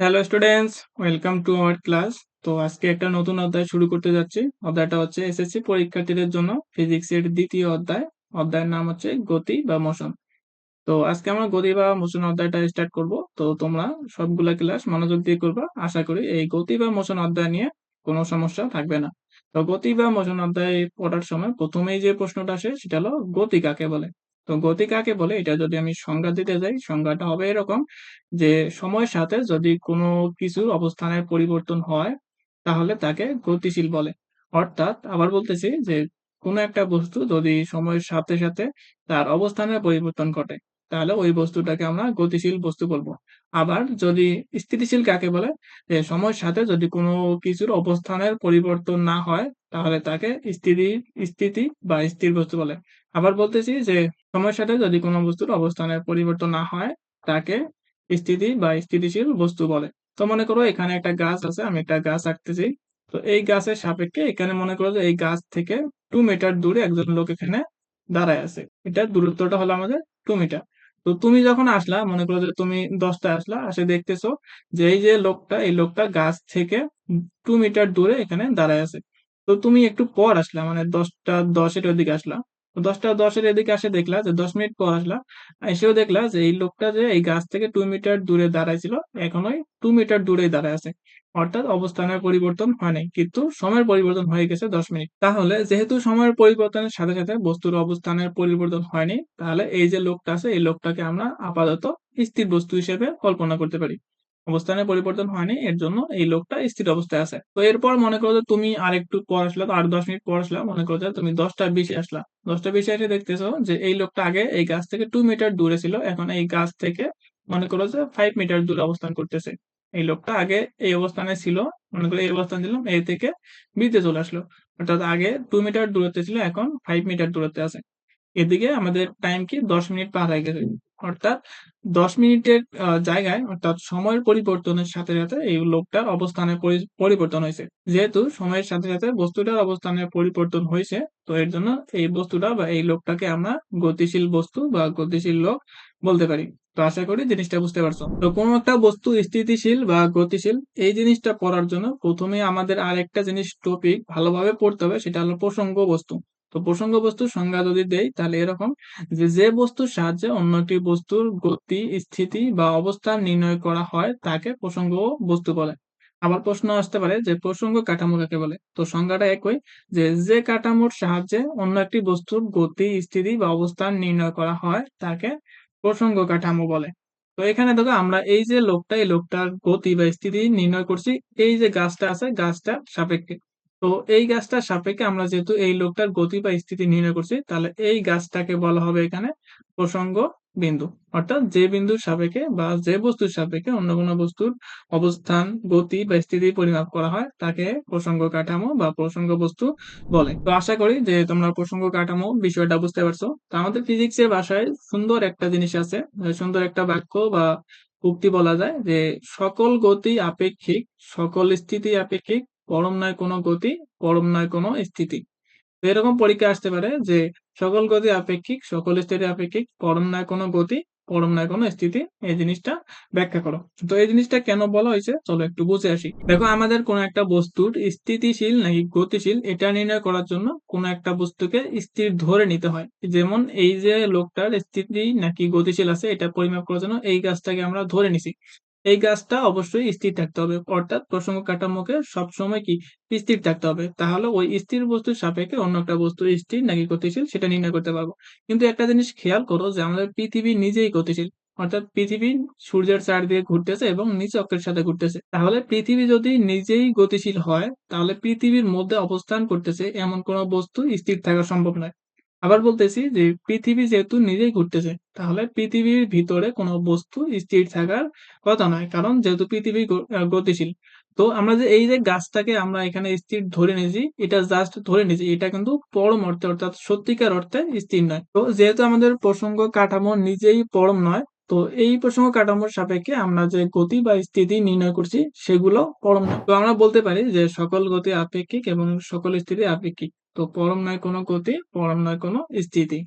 Hello students welcome to our class তো আজকে একটা নতুন অধ্যায় শুরু করতে যাচ্ছি। অধ্যায়টা হচ্ছে এসএসসি পরীক্ষার্থীদের জন্য ফিজিক্সের দ্বিতীয় অধ্যায়। অধ্যায়ের নাম হচ্ছে গতি বা মোশন তো আজকে আমরা গতি বা মোশন অধ্যায়টা স্টার্ট করব। তো তোমরা সবগুলা ক্লাস মনোযোগ দিয়ে করবা। আশা করি এই গতি বা মোশন অধ্যায় নিয়ে কোনো সমস্যা থাকবে না। তো গতি বা মোশন অধ্যায় পড়ার সময় প্রথমেই যে প্রশ্নটা আসে, সেটা হলো গতি কাকে বলে? তো গতি কাকে বলে? এটা যদি আমি সংজ্ঞা দিতে যাই, সংজ্ঞাটা হবে এরকম যে, সময়ের সাথে যদি কোনো কিছুর অবস্থানের পরিবর্তন হয়, তাহলে তাকে গতিশীল বলে। অর্থাৎ আবার বলতেছি যে, কোনো একটা বস্তু যদি সময়ের সাথে সাথে তার অবস্থানের পরিবর্তন ঘটে, তাহলে ওই বস্তুটাকে আমরা গতিশীল বস্তু বলব। আবার যদি স্থিতিশীল কাকে বলে? যে, সময়ের সাথে যদি কোনো কিছুর অবস্থানের পরিবর্তন না হয়, তাহলে তাকে স্থিতি স্থিতি বা স্থির বস্তু বলে। আবার বলতেছি যে, সময়ের সাথে যদি কোনো বস্তুর অবস্থানের পরিবর্তন না হয়, তাকে স্থিতি বা স্থিতিশীল বস্তু বলে। তো মনে করো এখানে একটা গাছ আছে, আমি একটা গাছ আঁকতেছি। তো এই গাছের সাপেক্ষে এখানে মনে করো যে, এই গাছ থেকে টু মিটার দূরে একজন লোক এখানে দাঁড়ায় আছে। এটার দূরত্বটা হলো আমাদের টু মিটার তো তুমি যখন আসলা, মনে করো যে তুমি দশটায় আসলা, আসে দেখতেছো যে, এই যে লোকটা, এই লোকটা গাছ থেকে টু মিটার দূরে এখানে দাঁড়ায় আছে। তো তুমি একটু পর আসলা মানে দশটা, দশের ওদিকে আসলা। দশটা দশের এদিকে আসে দেখলা যে দশ মিনিট পর আসলা। এসেও দেখলা যে এই লোকটা যে এই গাছ থেকে টু মিটার দূরে দাঁড়ায় ছিল এখন ওই টু মিটার দূরেই দাঁড়ায় আছে। অর্থাৎ অবস্থানের পরিবর্তন হয় নাই কিন্তু সময়ের পরিবর্তন হয়ে গেছে দশ মিনিট। তাহলে যেহেতু সময়ের পরিবর্তনের সাথে সাথে বস্তুর অবস্থানের পরিবর্তন হয়নি, তাহলে এই যে লোকটা আছে, এই লোকটাকে আমরা আপাতত স্থির বস্তু হিসেবে কল্পনা করতে পারি। অবস্থানের পরিবর্তন হয়নি, এর জন্য এই লোকটা স্থির অবস্থায় আছে। তো এরপর মনে করো যে তুমি আরেকটু পর আসলা আর দশ মিনিট পর আসলা, মনে করো যে তুমি দশটা বেশি আসলা। দশটা বেশি এসে দেখতেছো যে এই লোকটা আগে এই গাছ থেকে টু মিটার দূরে ছিল, এখন এই গাছ থেকে মনে করো যে ফাইভ মিটার দূরে অবস্থান করতেছে। এই লোকটা আগে এই অবস্থানে ছিল, মনে করো এই অবস্থান ছিল এ থেকে বিতে চলে আসলো। অর্থাৎ আগে টু মিটার দূরত্বে ছিল, এখন ফাইভ মিটার দূরত্বে আছে। এদিকে আমাদের টাইম কি? দশ মিনিট পার হয়ে গেছে। অর্থাৎ দশ মিনিটের জায়গায়, অর্থাৎ সময়ের পরিবর্তনের সাথে সাথে এই লোকটার অবস্থানের পরি- পরিবর্তন হয়েছে। যেহেতু সময়ের সাথে সাথে বস্তুটার অবস্থানের পরিবর্তন হয়েছে, তো এর জন্য এই বস্তুটা বা এই লোকটাকে আমরা গতিশীল বস্তু বা গতিশীল লোক বলতে পারি। তো আশা করি জিনিসটা বুঝতে পারছ। তো কোনো একটা বস্তু স্থিতিশীল বা গতিশীল, এই জিনিসটা পড়ার জন্য প্রথমে আমাদের আরেকটা জিনিস টপিক ভালোভাবে পড়তে হবে, সেটা হলো প্রসঙ্গ বস্তু। তো প্রসঙ্গ বস্তুর সংজ্ঞা যদি দেই, তাহলে এরকম যে যে বস্তুর সাহায্যে অন্য একটি বস্তুর গতি, স্থিতি বা অবস্থান নির্ণয় করা হয়, তাকে প্রসঙ্গ বস্তু বলে। আবার প্রশ্ন আসতে পারে যে, প্রসঙ্গ কাঠামো কাকে বলে? তো সংজ্ঞাটা একই যে যে কাঠামোর সাহায্যে অন্য একটি বস্তুর গতি, স্থিতি বা অবস্থান নির্ণয় করা হয়, তাকে প্রসঙ্গ কাঠামো বলে। তো এখানে দেখো আমরা এই যে লোকটা, এই লোকটার গতি বা স্থিতি নির্ণয় করছি, এই যে গাছটা আছে, গাছটার সাপেক্ষে। তো এই গাছটার সাপেক্ষে আমরা যেহেতু এই লোকটার গতি বা স্থিতি নির্ণয় করছি, তাহলে এই গাছটাকে বলা হবে এখানে প্রসঙ্গ বিন্দু। অর্থাৎ যে বিন্দুর সাপেক্ষে বা যে বস্তুর সাপেক্ষে অন্য কোনো বস্তুর অবস্থান, গতি বা স্থিতি পরিমাপ করা হয়, তাকে প্রসঙ্গ কাঠামো বা প্রসঙ্গ বস্তু বলে। তো আশা করি যে তোমরা প্রসঙ্গ কাঠামো বিষয়টা বুঝতে পারছ। তো আমাদের ফিজিক্সের ভাষায় সুন্দর একটা জিনিস আছে সুন্দর একটা বাক্য বা উক্তি বলা যায় যে সকল গতি আপেক্ষিক, সকল স্থিতি আপেক্ষিক পরম নয় কোনো গতি পরম নয় কোনো স্থিতি। তো এরকম পরীক্ষা আসতে পারে যে সকল গতি আপেক্ষিক, সকল স্থিতি আপেক্ষিক পরম নয় কোনো গতি পরম নয় কোনো স্থিতি, এই জিনিসটা ব্যাখ্যা করো। তো এই জিনিসটা কেন বলা হয়েছে? চলো একটু বুঝে আসি। দেখো, আমাদের কোন একটা বস্তুর স্থিতিশীল নাকি গতিশীল, এটা নির্ণয় করার জন্য কোন একটা বস্তুকে স্থির ধরে নিতে হয়। যেমন এই যে লোকটার স্থিতি নাকি গতিশীল আছে, এটা পরিমাপ করার জন্য এই গাছটাকে আমরা ধরে নিছি। এই গাছটা অবশ্যই স্থির থাকতে হবে। অর্থাৎ প্রসঙ্গ কাঠামোকে সবসময় কি? স্থির থাকতে হবে। তাহলে ওই স্থির বস্তুর সাপেক্ষে অন্য একটা বস্তু স্থির নাকি গতিশীল সেটা নির্ণয় করতে পারব। কিন্তু একটা জিনিস খেয়াল করো যে আমাদের পৃথিবী নিজেই গতিশীল। অর্থাৎ পৃথিবী সূর্যের চারদিকে ঘুরতেছে এবং নিজ অক্ষের সাথে ঘুরতেছে। তাহলে পৃথিবী যদি নিজেই গতিশীল হয়, তাহলে পৃথিবীর মধ্যে অবস্থান করতেছে এমন কোনো বস্তু স্থির থাকা সম্ভব নয়। আবার বলতেছি যে পৃথিবী যেহেতু নিজেই ঘুরতেছে, তাহলে পৃথিবীর ভিতরে কোনো বস্তু স্থির থাকার কথা নয়, কারণ যেহেতু পৃথিবী গতিশীল। তো আমরা যে এই যে গাছটাকে আমরা এখানে স্থির ধরে নিয়েছি, এটা জাস্ট ধরে নিয়েছি, এটা কিন্তু পরম অর্থে, অর্থাৎ সত্যিকার অর্থে স্থির নয়। তো যেহেতু আমাদের প্রসঙ্গ কাঠামো নিজেই পরম নয়, তো এই প্রসঙ্গ কাঠামোর সাপেক্ষে আমরা যে গতি বা স্থিতি নির্ণয় করছি, সেগুলো পরম তো আমরা বলতে পারি যে সকল গতি আপেক্ষিক এবং সকল স্থিতি আপেক্ষিক। তো পরম নয় কোনো গতি, পরম নয় কোনো স্থিতি।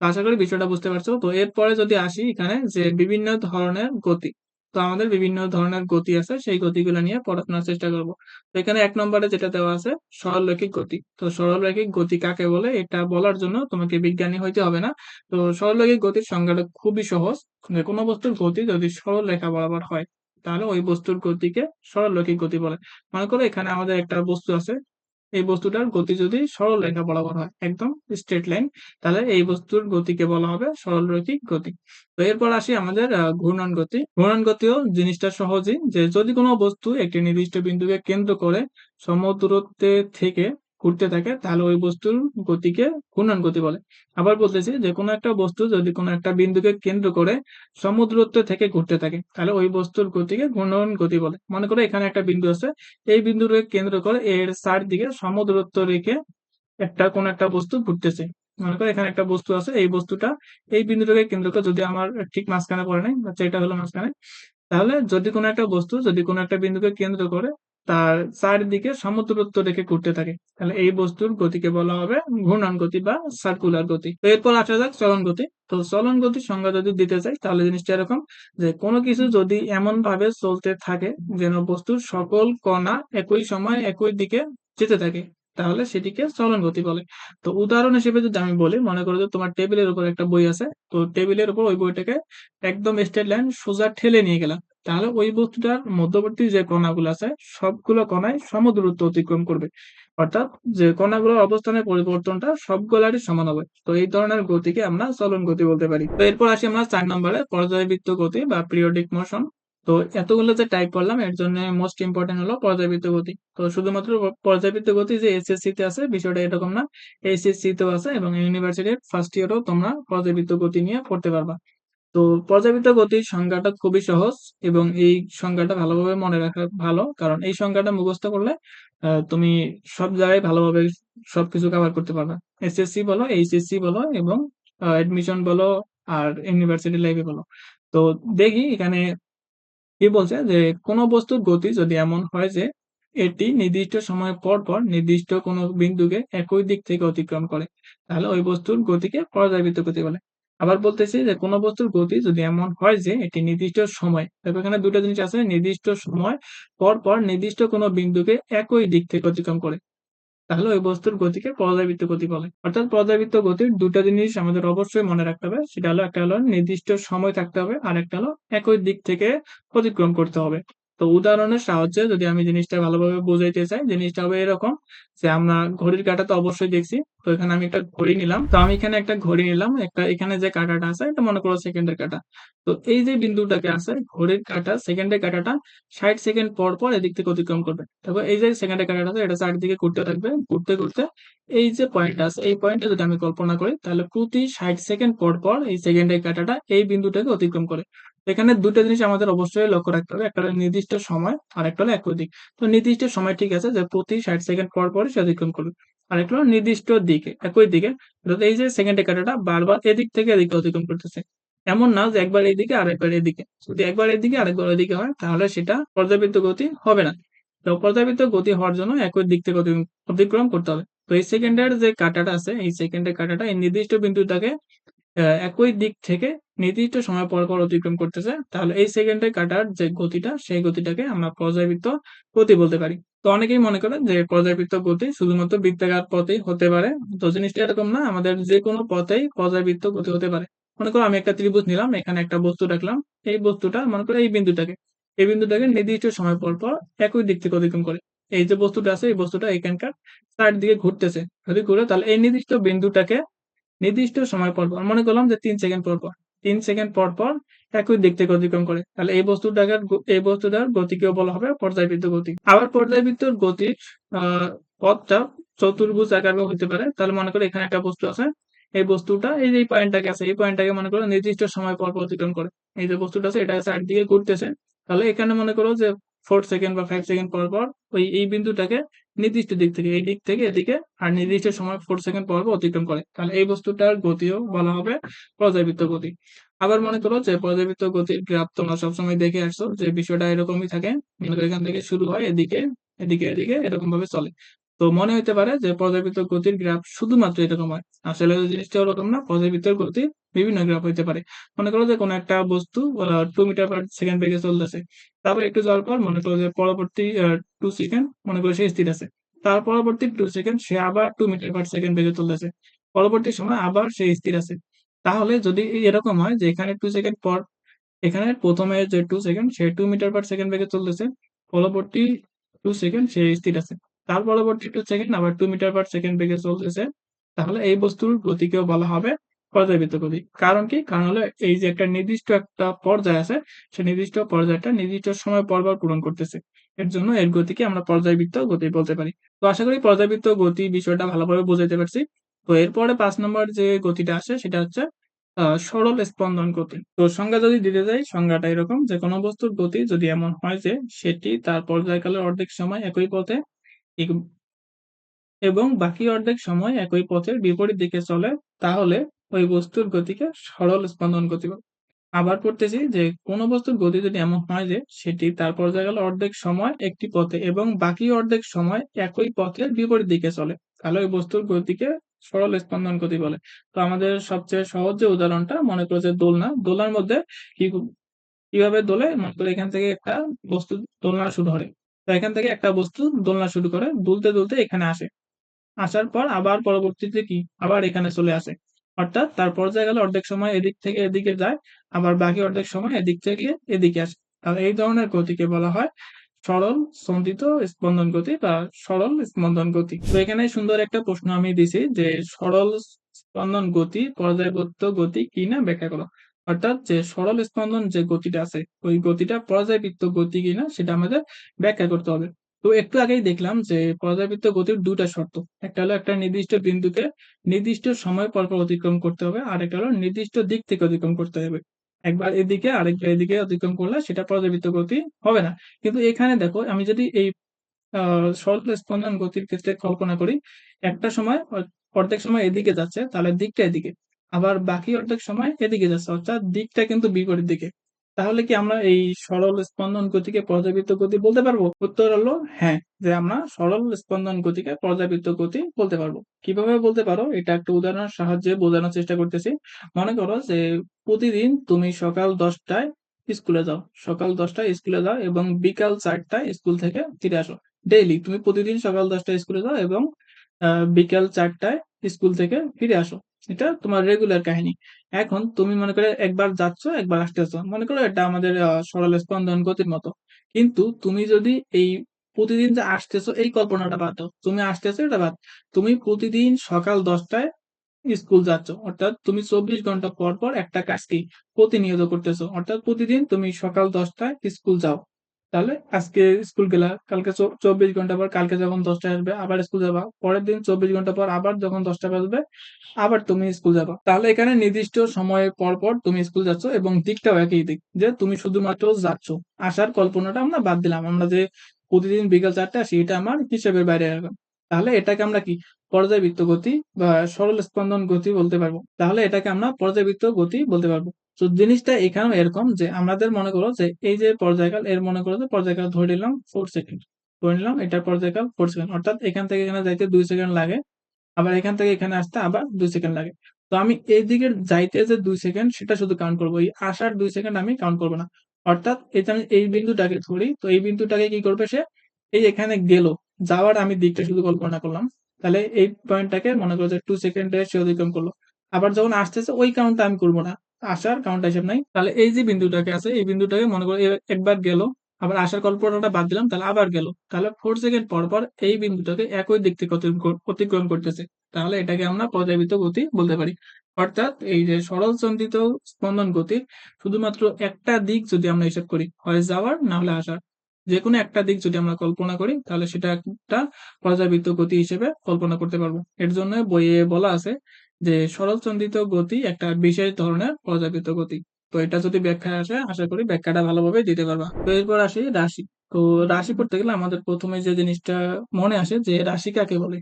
আশা করি বিষয়টা বুঝতে পারছ? তো এরপরে যদি আসি এখানে যে বিভিন্ন ধরনের গতি, তো আমাদের বিভিন্ন ধরনের গতি আছে, সেই গতিগুলো নিয়ে পড়াশোনার চেষ্টা করব। তো এখানে এক নম্বরে যেটা দেওয়া আছে, সরলরৈখিক গতি। তো সরলরৈখিক গতি কাকে বলে? এটা বলার জন্য তোমাকে বিজ্ঞানী হইতে হবে না। তো সরলরৈখিক গতির সংজ্ঞাটা খুবই সহজ। যে কোনো বস্তুর গতি যদি সরল রেখা বরাবর হয়, তাহলে ওই বস্তুর গতিকে সরলরৈখিক গতি বলে। মনে করো এখানে আমাদের একটা বস্তু আছে এই বস্তুটার গতি যদি সরল রেখা বরাবর হয়, একদম স্ট্রেট লাইন তাহলে এই বস্তুর গতিকে বলা হবে সরলরৈখিক গতি। তো এরপর আসি আমাদের ঘূর্ণন গতি। ঘূর্ণন গতিও জিনিসটা সহজই যে যদি কোনো বস্তু একটি নির্দিষ্ট বিন্দুকে কেন্দ্র করে সমদূরত্বে থেকে ঘুরতে থাকে, তাহলে ওই বস্তুর গতিকে ঘূর্ণন গতি বলে। আবার বলতেছি যে, কোনো একটা বস্তু যদি কোনো একটা বিন্দুকে কেন্দ্র করে সমদূরত্ব থেকে ঘুরতে থাকে, তাহলে ওই বস্তুর গতিকে ঘূর্ণন গতি বলে। মনে করো এখানে একটা বিন্দু আছে, এই বিন্দুকে কেন্দ্র করে এর চারদিকে সমদূরত্ব রেখে একটা, কোন একটা বস্তু ঘুরতেছে। মনে করো এখানে একটা বস্তু আছে, এই বস্তুটা এই বিন্দুটাকে কেন্দ্র করে, যদি আমার ঠিক মাঝখানে পড়ে নাই বাচ্চা এটা হলো মাঝখানে, তাহলে যদি কোনো একটা বস্তু যদি কোনো একটা বিন্দুকে কেন্দ্র করে তার চারিদিকে সমদূরত্ব রেখে ঘুরতে থাকে। তাহলে এই বস্তুর গতিকে বলা হবে ঘূর্ণন গতি বা সার্কুলার গতি। তো এরপর আসা যাক চলন গতি। তো চলন গতির সংজ্ঞা যদি দিতে চাই, তাহলে জিনিসটা এরকম যে কোনো কিছু যদি এমন ভাবে চলতে থাকে যেন বস্তুর সকল কণা একই সময় একই দিকে যেতে থাকে, তাহলে সেটিকে চলন গতি বলে। তো উদাহরণ হিসেবে যদি আমি বলি, মনে করো যে তোমার টেবিলের উপর একটা বই আছে, তো টেবিলের উপর ওই বইটাকে একদম স্ট্রেট লাইন সোজা ঠেলে নিয়ে গেলাম। তাহলে ওই বস্তুটার মধ্যবর্তী যে কণাগুলো আছে, সবগুলো কণায় সমদূরত্ব অতিক্রম করবে। অর্থাৎ যে কণাগুলোর অবস্থানের পরিবর্তনটা সবগুলারই সমান হবে। তো এই ধরনের গতিকে আমরা চলন গতি বলতে পারি। তো এরপর আসি আমরা চার নম্বরে, পর্যায়বৃত্ত গতি বা পিরিয়ডিক মোশন তো এতগুলো যে টাইপ করলাম, এর জন্য মোস্ট ইম্পর্টেন্ট হলো পর্যায়বৃত্ত গতি। তো শুধুমাত্র পর্যায়বৃত্ত গতি যে এসএসসি তে আছে, বিষয়টা এরকম না। এইচএসসি তেও আছে এবং ইউনিভার্সিটির ফার্স্ট ইয়ারও তোমরা পর্যায়বৃত্ত গতি নিয়ে পড়তে পারবা। তো পর্যাবৃত্ত গতির সংজ্ঞাটা খুবই সহজ এবং এই সংজ্ঞাটা ভালোভাবে মনে রাখা ভালো, কারণ এই সংজ্ঞাটা মুখস্থ করলে তুমি সব জায়গায় ভালোভাবে সবকিছু কভার করতে পারবে। এসএসসি বলো এইচএসসি বলো এবং অ্যাডমিশন বলো আর ইউনিভার্সিটি লাইফে বলো। তো দেখি এখানে কি বলছে যে, কোনো বস্তুর গতি যদি এমন হয় যে, এটি নির্দিষ্ট সময় পর পর নির্দিষ্ট কোনো বিন্দুকে একই দিক থেকে অতিক্রম করে, তাহলে ওই বস্তুর গতিকে পর্যায়বৃত্ত গতি বলে। আবার বলতেছি যে, কোনো বস্তুর গতি যদি এমন হয় যে এটি নির্দিষ্ট সময়, দেখো এখানে দুটো জিনিস আছে, নির্দিষ্ট সময় পর পর নির্দিষ্ট কোনো বিন্দুকে একই দিক থেকে অতিক্রম করে। তাহলে ওই বস্তুর গতিকে পর্যাবৃত্ত গতি বলে। অর্থাৎ পর্যাবৃত্ত গতির দুটো জিনিস আমাদের অবশ্যই মনে রাখতে হবে, সেটা হলো একটা হলো নির্দিষ্ট সময় থাকতে হবে, আর একটা হলো একই দিক থেকে অতিক্রম করতে হবে। তো উদাহরণের সাহায্যে যদি আমি জিনিসটা ভালোভাবে বোঝাইতে চাই, জিনিসটা হবে এরকম যে আমরা ঘড়ির কাঁটা তো অবশ্যই দেখছি, তো এখানে আমি একটা ঘড়ি নিলাম। তো আমি এখানে একটা ঘড়ি নিলাম, একটা এখানে যে কাঁটাটা আছে, এটা মনে করো সেকেন্ডের কাঁটা। তো এই যে বিন্দুটাকে আছে, ঘড়ির কাঁটা, সেকেন্ডের কাঁটাটা ষাট সেকেন্ড পর পর এদিক থেকে অতিক্রম করবে। তারপর এই যে সেকেন্ডের কাঁটাটা আছে, এটা চারদিকে ঘুরতে থাকবে, ঘুরতে ঘুরতে এই যে পয়েন্ট আছে, এই পয়েন্টে যদি আমি কল্পনা করি, তাহলে প্রতি ষাট সেকেন্ড পর পর এই সেকেন্ডের কাঁটাটা এই বিন্দুটাকে অতিক্রম করে। এখানে দুটো জিনিস আমাদের অবশ্যই লক্ষ্য রাখতে হবে, একটা হলো নির্দিষ্ট সময় আর একটা হলো একই দিক তো নির্দিষ্ট সময় ঠিক আছে যে প্রতি ষাট সেকেন্ড পর পর সে অতিক্রম করবে। আর একটা হলো নির্দিষ্ট দিকে, একই দিকে এই যে সেকেন্ডের কাঁটাটা বারবার এদিক থেকে এদিকে অতিক্রম করতেছে। এমন না যে একবার এইদিকে আর একবার এদিকে। যদি একবার এদিকে, আরেকবার এদিকে হয়, তাহলে সেটা পর্যাবৃত্ত গতি হবে না। তো পর্যাবৃত্ত গতি হওয়ার জন্য একই দিক থেকে অতি- অতিক্রম করতে হবে। তো এই সেকেন্ডের যে কাটাটা আছে, এই সেকেন্ডের কাঁটাটা এই নির্দিষ্ট বিন্দুটাকে একই দিক থেকে নির্দিষ্ট সময় পর পর অতিক্রম করতেছে, তাহলে এই সেকেন্ডের কাটার যে গতিটা, সেই গতিটাকে আমরা পর্যায়বৃত্ত গতি বলতে পারি। তো অনেকেই মনে করেন যে পর্যায়বৃত্ত গতি শুধুমাত্র বৃত্তাকার পথেই হতে পারে। তো জিনিসটা এরকম না, আমাদের যে কোনো পথেই পর্যায়বৃত্ত গতি হতে পারে। মনে করো আমি একটা ত্রিভুজ নিলাম, এখানে একটা বস্তু রাখলাম, এই বস্তুটা মনে করো এই বিন্দুটাকে এই বিন্দুটাকে নির্দিষ্ট সময় পর পর একই দিক থেকে অতিক্রম করে। এই যে বস্তুটা আছে, এই বস্তুটা এখানকার চারদিকে ঘুরতেছে। যদি ঘুরে তাহলে এই নির্দিষ্ট বিন্দুটাকে নির্দিষ্ট সময় পর পর, মনে করলাম যে তিন সেকেন্ড পর পর তিন সেকেন্ড পর পর একই দিক থেকে অতিক্রম করে। তাহলে এই বস্তুটাকে এই বস্তুটার গতিকেও বলা হবে পর্যায়বৃত্ত গতি। আবার পর্যায়বৃত্ত গতির পথটা চতুর্ভুজ আকার হতে পারে। তাহলে মনে করো এখানে একটা বস্তু আছে। এই বস্তুটা, এই যে পয়েন্টটাকে আছে, এই পয়েন্টটাকে মনে করো নির্দিষ্ট সময় পর পর অতিক্রম করে। এই যে বস্তুটা আছে, এটা চারদিকে ঘুরতেছে। তাহলে এখানে মনে করো যে ফোর সেকেন্ড বা ফাইভ সেকেন্ড পর পর ওই, এই বিন্দুটাকে নির্দিষ্ট দিক থেকে, এই দিক থেকে এদিকে, আর নির্দিষ্ট সময় ফোর সেকেন্ড পর অতিক্রম করে। তাহলে এই বস্তুটার গতিও বলা হবে পর্যাবৃত্ত গতি। আবার মনে করো যে পর্যাবৃত্ত গতির গ্রাফ তোমরা সবসময় দেখে আসছো যে বিষয়টা এরকমই থাকে, মনে করো এখান থেকে শুরু হয় এদিকে এদিকে এদিকে এরকম ভাবে চলে। তো মনে হতে পারে যে পর্যাবৃত্ত গতির গ্রাফ শুধুমাত্র এরকম হয়। আসলে জিনিসটা ওরকম না পর্যাবৃত্তের গতির বিভিন্ন গ্রাফ হইতে পারে। মনে করো যে কোনো একটা বস্তু টু মিটার পার সেকেন্ড বেগে চলতেছে। তারপর একটু যাওয়ার পর মনে করো যে পরবর্তী টু সেকেন্ড মনে করো সে স্থির আছে। তার পরবর্তী টু সেকেন্ড সে আবার টু মিটার পার সেকেন্ড বেগে চলতেছে। পরবর্তী সময় আবার সে স্থির আছে। তাহলে যদি এরকম হয় যে এখানে টু সেকেন্ড পর, এখানে প্রথমে যে টু সেকেন্ড সে টু মিটার পার সেকেন্ড বেগে চলতেছে, পরবর্তী টু সেকেন্ড সে স্থির আছে। তার পরবর্তী টু সেকেন্ড আবার টু মিটার পার সেকেন্ড বেগে চলতেছে। তাহলে এই বস্তুর গতিকেও বলা হবে পর্যায়বৃত্ত গতি কারণ কি? কারণ হলো এই যে একটা নির্দিষ্ট একটা পর্যায় আছে সে নির্দিষ্ট পর্যায়টা নির্দিষ্ট সময় পরপর পূরণ করতেছে। এর জন্য এর গতিকে আমরা পর্যায়বৃত্ত গতি বলতে পারি। তো আশা করি পর্যায়বৃত্ত গতি বিষয়টা ভালোভাবে বোঝাইতে পারছি। তো এরপরে পাঁচ নম্বর যে গতিটা আসে, সেটা হচ্ছে সরল স্পন্দন গতি। তো সংজ্ঞা যদি দিতে যাই, সংজ্ঞাটা এরকম যে কোনো বস্তুর গতি যদি এমন হয় যে সেটি তার পর্যায়কালের অর্ধেক সময় একই পথে এবং বাকি অর্ধেক সময় একই পথের বিপরীত দিকে চলে, তাহলে ওই বস্তুর গতিকে সরল স্পন্দন গতি বলে আবার পড়তেছি যে, কোনো বস্তুর গতি যদি এমন হয় যে, সেটি তার পর্যায়কালে অর্ধেক সময় একটি পথে এবং বাকি অর্ধেক সময় একই পথের বিপরীত দিকে চলে। তাহলে ওই বস্তুর গতিকে সরল স্পন্দন গতি বলে। তো আমাদের সবচেয়ে সহজ যে উদাহরণটা মনে করো যে দোলনা, দোলনার মধ্যে কি, কীভাবে দোলে? মনে করো এখান থেকে একটা বস্তু দোলনা শুরু করে। তো এখান থেকে একটা বস্তু দোলনা শুরু করে, দুলতে দুলতে এখানে আসে। আসার পর আবার পরবর্তীতে কি? আবার এখানে চলে আসে। অর্থাৎ তার পর্যায়ে গেলে অর্ধেক সময় এদিক থেকে এদিকে যায়, আবার বাকি অর্ধেক সময় এদিক থেকে এদিকে আসে। তাহলে এই ধরনের গতিকে বলা হয় সরল সন্ধিত স্পন্দন গতি বা সরল স্পন্দন গতি। তো এখানে সুন্দর একটা প্রশ্ন আমি দিছি যে সরল স্পন্দন গতি পর্যায়বৃত্ত গতি কি না ব্যাখ্যা করো। অর্থাৎ যে সরল স্পন্দন যে গতিটা আছে, ওই গতিটা পর্যায়বৃত্ত গতি কিনা সেটা আমাদের ব্যাখ্যা করতে হবে। তো একটু আগেই দেখলাম যে পর্যায়বৃত্ত গতির দুটা শর্ত। একটা হলো একটা নির্দিষ্ট বিন্দুকে নির্দিষ্ট সময় পর পর অতিক্রম করতে হবে, আর একটা হলো নির্দিষ্ট দিক থেকে অতিক্রম করতে হবে। একবার এদিকে, আরেকবার এদিকে অতিক্রম করলে সেটা পর্যাবৃত্ত গতি হবে না। কিন্তু এখানে দেখো, আমি যদি এই সরল স্পন্দন গতির ক্ষেত্রে কল্পনা করি, একটা সময় অর্ধেক সময় এদিকে যাচ্ছে, তাহলে দিকটা এদিকে। আবার বাকি অর্ধেক সময় এদিকে যাচ্ছে, অর্থাৎ দিকটা কিন্তু বিপরীত দিকে। তাহলে কি আমরা এই সরল স্পন্দন গতিকে পর্যাবৃত্ত গতি বলতে পারব? উত্তর হলো হ্যাঁ যে আমরা সরল স্পন্দন গতিকে পর্যাবৃত্ত গতি বলতে পারব। কীভাবে বলতে পারো? এটা একটা উদাহরণের সাহায্যে বোঝানোর চেষ্টা করতেছি। মনে করো যে প্রতিদিন তুমি সকাল দশটায় স্কুলে যাও। সকাল দশটায় স্কুলে যাও এবং বিকাল চারটায় স্কুল থেকে ফিরে আসো। ডেইলি তুমি প্রতিদিন সকাল দশটায় স্কুলে যাও এবং বিকাল চারটায় স্কুল থেকে ফিরে আসো। এটা তোমার রেগুলার কাহিনী। এখন তুমি মনে করে একবার যাচ্ছ, একবার আসতেছ মনে করো এটা আমাদের সরল স্পন্দন গতির মতো। কিন্তু তুমি যদি এই প্রতিদিন যে আসতেছো, এই কল্পনাটা বাদ তুমি আসতেছো, এটা বাদ। তুমি প্রতিদিন সকাল দশটায় স্কুল যাচ্ছ। অর্থাৎ তুমি চব্বিশ ঘণ্টা পর পর একটা কাজকে প্রতিনিয়ত করতেছো। অর্থাৎ প্রতিদিন তুমি সকাল দশটায় স্কুল যাও। তাহলে আজকে স্কুল গেলা, কালকে চব্বিশ ঘণ্টা পর কালকে যখন দশটায় আসবে, আবার স্কুল যাবা। পরের দিন চব্বিশ ঘণ্টা পর আবার যখন দশটা বাজবে আবার তুমি স্কুল যাবা। তাহলে এখানে নির্দিষ্ট সময় পর পর তুমি স্কুল যাচ্ছ এবং দিকটাও একই দিক, যে তুমি শুধুমাত্র যাচ্ছ। আসার কল্পনাটা আমরা বাদ দিলাম। আমরা যে প্রতিদিন বিকাল চারটে আসি, এটা আমার হিসেবের বাইরে রাখলাম তাহলে এটাকে আমরা কি? পর্যায়বৃত্ত গতি বা সরল স্পন্দন গতি বলতে পারব। তাহলে এটাকে আমরা পর্যায়বৃত্ত গতি বলতে পারব। তো জিনিসটা এখানেও এরকম যে আমাদের মনে করো যে এই যে পর্যায়কাল, এর মনে করো যে পর্যায়কাল ধরে নিলাম ফোর সেকেন্ড ধরে নিলাম এটার পর্যায়কাল ফোর সেকেন্ড অর্থাৎ এখান থেকে এখানে যাইতে দুই সেকেন্ড লাগে, আবার এখান থেকে এখানে আসতে আবার দুই সেকেন্ড লাগে। তো আমি এই দিকে যাইতে যে দুই সেকেন্ড সেটা শুধু কাউন্ট করব। এই আসার দুই সেকেন্ড আমি কাউন্ট করব না। অর্থাৎ এই আমি এই বিন্দুটাকে ধরি, তো এই বিন্দুটাকে কি করবে সে? এই এখানে গেল, যাওয়ার আমি দিকটা শুধু কল্পনা করলাম। তাহলে এই পয়েন্টটাকে মনে করো যে টু সেকেন্ডে সে অতিক্রম করল। আবার যখন আসতেছে, ওই কাউন্টটা আমি করব না। আসার কাউন্ট হিসেব নাই। তাহলে এই যে বিন্দুটাকে আছে, এই বিন্দুটাকে মনে করো একবার গেল, আবার আসার কল্পনাটা বাদ দিলাম, তাহলে আবার গেল। তাহলে ফোর সেকেন্ড পর পর এই বিন্দুটাকে একই দিক থেকে অতিক্রম করতেছে। তাহলে এটাকে আমরা পর্যাবৃত গতি বলতে পারি। অর্থাৎ এই যে সরল স্পন্দন গতির শুধুমাত্র একটা দিক যদি আমরা হিসাব করি, হয় যাওয়ার না হলে আসার। যে কোনো একটা দিক যদি আমরা কল্পনা করি, তাহলে সেটা একটা পর্যাবৃত্ত গতি হিসেবে কল্পনা করতে পারব। এর জন্য বইয়ে বলা আছে যে সরলচন্দিত গতি একটা বিশেষ ধরনের পর্যাবৃত্ত গতি। তো এটা যদি ব্যাখ্যা আসে, আশা করি ব্যাখ্যাটা ভালোভাবে দিতে পারবা। তো এরপর আসি রাশি। তো রাশি পড়তে গেলে আমাদের প্রথমে যে জিনিসটা মনে আসে যে রাশি কাকে বলে?